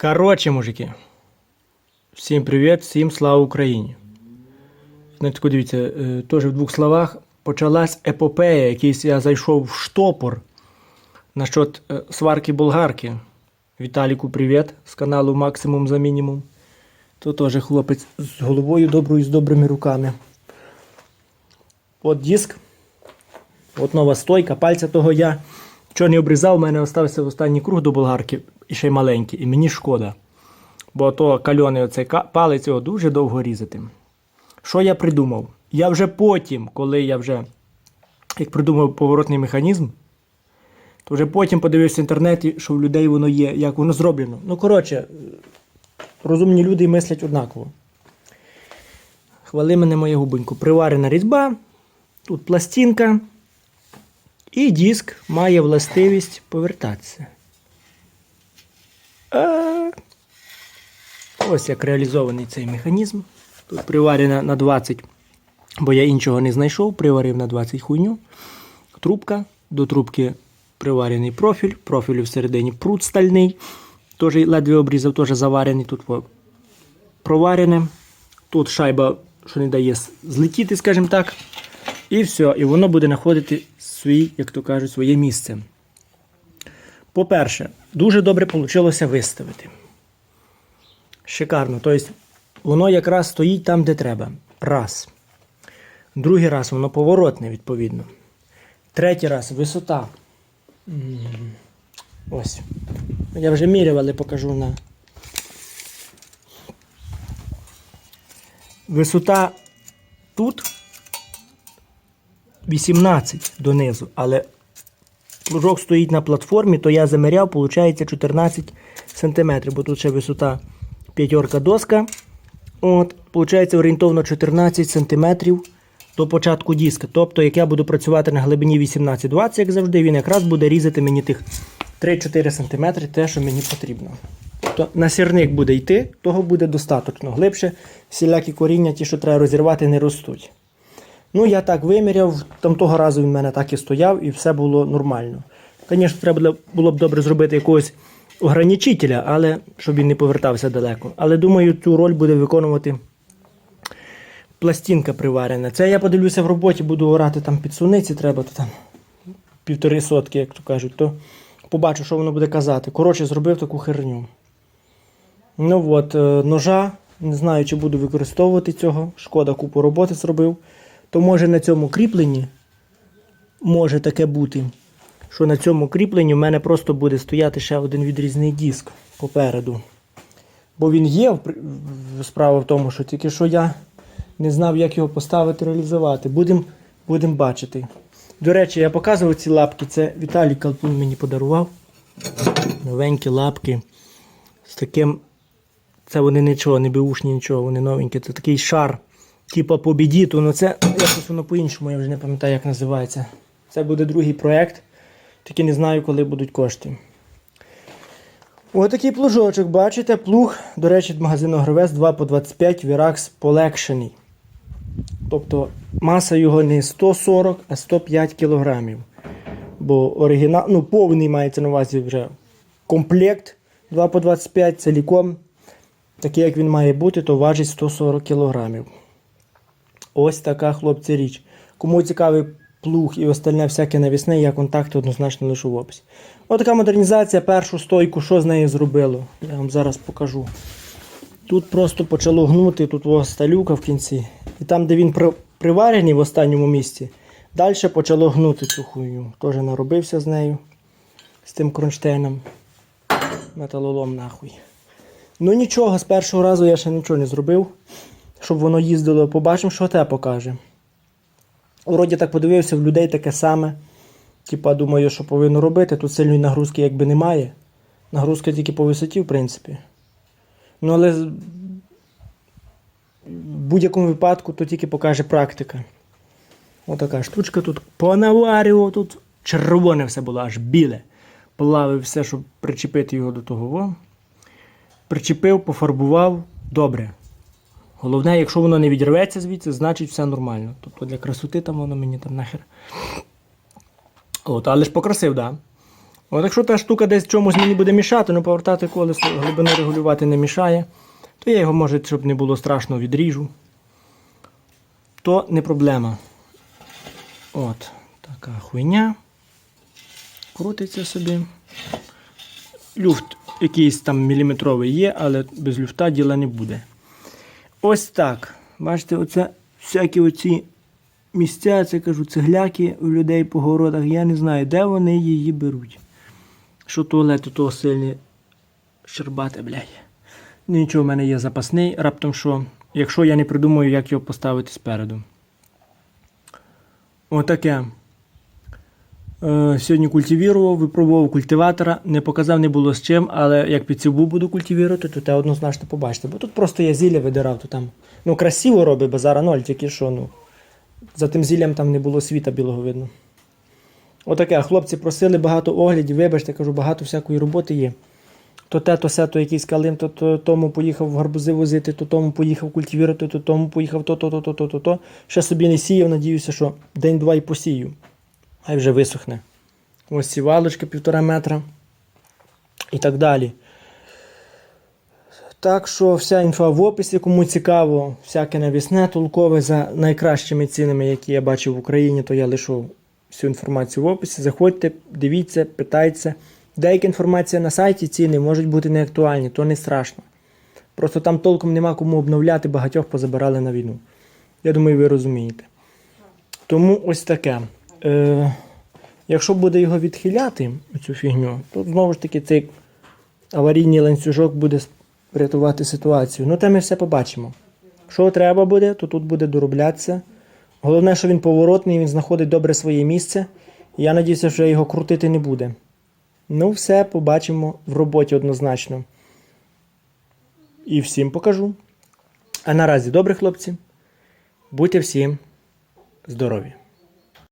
Коротше, мужики. Всім привіт, всім слава Україні. Тако дивіться, е, теж в двох словах почалась епопея, якийсь я зайшов в штопор насчет е, сварки болгарки. Віталіку, привіт з каналу Максимум за мінімум. То теж хлопець з головою доброю, з добрими руками. От диск. От нова стойка, пальця того я не обрізав, у мене залишився останній круг до болгарки і ще й маленький, і мені шкода. Бо то кальоний оцей палець його дуже довго різати. Що я придумав? Я вже потім, коли я вже як придумав поворотний механізм, то вже потім подивився в інтернеті, що в людей воно є, як воно зроблено. Ну, коротше, розумні люди мислять однаково. Хвали мене моє губонько. Приварена різьба, тут пластинка. І диск має властивість повертатися. А... Ось як реалізований цей механізм. Тут приварена на 20, бо я іншого не знайшов, приварив на 20 хуйню. Трубка, до трубки приварений профіль, профілю всередині прут стальний. Теж ледве обрізав, теж заварений. Тут проварене. Тут шайба, що не дає злетіти, скажімо так. І все, і воно буде знаходити свій, як то кажуть, своє місце. По-перше, дуже добре вийшло виставити. Шикарно. Тобто, воно якраз стоїть там, де треба. Раз. Другий раз воно поворотне, відповідно. Третій раз висота. Ось. Я вже міряв, але покажу на. Висота тут 18 донизу, але плужок стоїть на платформі, то я заміряв, виходить 14 см, бо тут ще висота п'ятерка доска. От, Виходить орієнтовно 14 см до початку диска. Тобто, як я буду працювати на глибині 18-20, як завжди, він якраз буде різати мені тих 3-4 см, те, що мені потрібно. Тобто на сірник буде йти, того буде достатньо. Глибше всілякі коріння, ті, що треба розірвати, не ростуть. Ну, я так виміряв, там того разу він в мене так і стояв, і все було нормально. Звісно, треба було- б добре зробити якогось ограничителя, але щоб він не повертався далеко. Але думаю, цю роль буде виконувати пластинка приварена. Це я подивлюся в роботі, буду орати там під треба то там півтори сотки, як то кажуть, то побачу, що воно буде казати. Коротше, зробив таку херню. Ну от, е, ножа. Не знаю, чи буду використовувати цього. Шкода, купу роботи зробив. То може на цьому кріпленні може таке бути, що на цьому кріпленні в мене просто буде стояти ще один відрізний диск попереду. Бо він є, справа в тому, що тільки що я не знав, як його поставити, реалізувати. Будемо будем бачити. До речі, я показував ці лапки. Це Віталій Калпун мені подарував. Новенькі лапки з таким це вони нічого, не беушні, нічого, вони новенькі. Це такий шар, типа побідіту. Ну це якось воно по-іншому, я вже не пам'ятаю, як називається. Це буде другий проєкт, тільки не знаю, коли будуть кошти. Ось такий плужочок, бачите, плуг, до речі, від магазину Агровес 2 по 25 Virax полегшений. Тобто маса його не 140, а 105 кілограмів. Бо оригінал, ну повний мається на увазі вже комплект 2 по 25 ціліком. Такий, як він має бути, то важить 140 кг. Ось така, хлопці, річ. Кому цікавий плуг і остальне всяке навісне, я контакти однозначно лишу в описі. Ось така модернізація, першу стойку, що з нею зробило. Я вам зараз покажу. Тут просто почало гнути, тут ось сталюка в кінці. І там, де він приварений в останньому місці, далі почало гнути цю хуйню. Теж наробився з нею, з тим кронштейном. Металолом нахуй. Ну нічого, з першого разу я ще нічого не зробив, щоб воно їздило. Побачимо, що те покаже. Вроді так подивився, в людей таке саме. Типа, думаю, що повинно робити. Тут сильної нагрузки якби немає. Нагрузка тільки по висоті, в принципі. Ну, але в будь-якому випадку то тільки покаже практика. Отака штучка тут понаварював, тут червоне все було, аж біле. Плавив все, щоб причепити його до того. Причепив, пофарбував, добре. Головне, якщо воно не відірветься звідси, значить все нормально. Тобто для красоти там воно мені там нахер. От, але ж покрасив, так. Да. От якщо та штука десь чомусь мені буде мішати, ну повертати колесо, глибину регулювати не мішає, то я його, може, щоб не було страшно, відріжу. То не проблема. От, така хуйня. Крутиться собі. Люфт якийсь там міліметровий є, але без люфта діла не буде. Ось так. Бачите, оце всякі оці місця, це кажу, цегляки у людей по городах. Я не знаю, де вони її беруть. Що туалет у того сильні щербати, блядь. Нічого, в мене є запасний, раптом що, якщо я не придумаю, як його поставити спереду. Отаке. Е, сьогодні культивірував, випробував культиватора, не показав, не було з чим, але як під цівбу буду культивірувати, то те однозначно побачите. Бо тут просто я зілля видирав, то там. Ну, красиво робить базара ноль, тільки що, ну. За тим зіллям там не було світа білого видно. Отаке, хлопці просили багато оглядів, вибачте, кажу, багато всякої роботи є. То те, то се, то якийсь калим, то, то тому поїхав гарбузи возити, то тому поїхав культивірувати, то тому поїхав то, то, то, то, то, то, то. Ще собі не сіяв, надіюся, що день-два і посію. Хай вже висохне. Ось сівалочка півтора метра. І так далі. Так що вся інфа в описі, кому цікаво, всяке навісне, толкове за найкращими цінами, які я бачив в Україні, то я лишу всю інформацію в описі. Заходьте, дивіться, питайте. Деяка інформація на сайті ціни можуть бути не актуальні, то не страшно. Просто там толком нема кому обновляти, багатьох позабирали на війну. Я думаю, ви розумієте. Тому ось таке. Е, якщо буде його відхиляти, цю фігню, то знову ж таки цей аварійний ланцюжок буде врятувати ситуацію. Ну, те ми все побачимо. Що треба буде, то тут буде дороблятися. Головне, що він поворотний, він знаходить добре своє місце. Я надіюся, що його крутити не буде. Ну, все побачимо в роботі однозначно. І всім покажу. А наразі, добре, хлопці. Будьте всім здорові!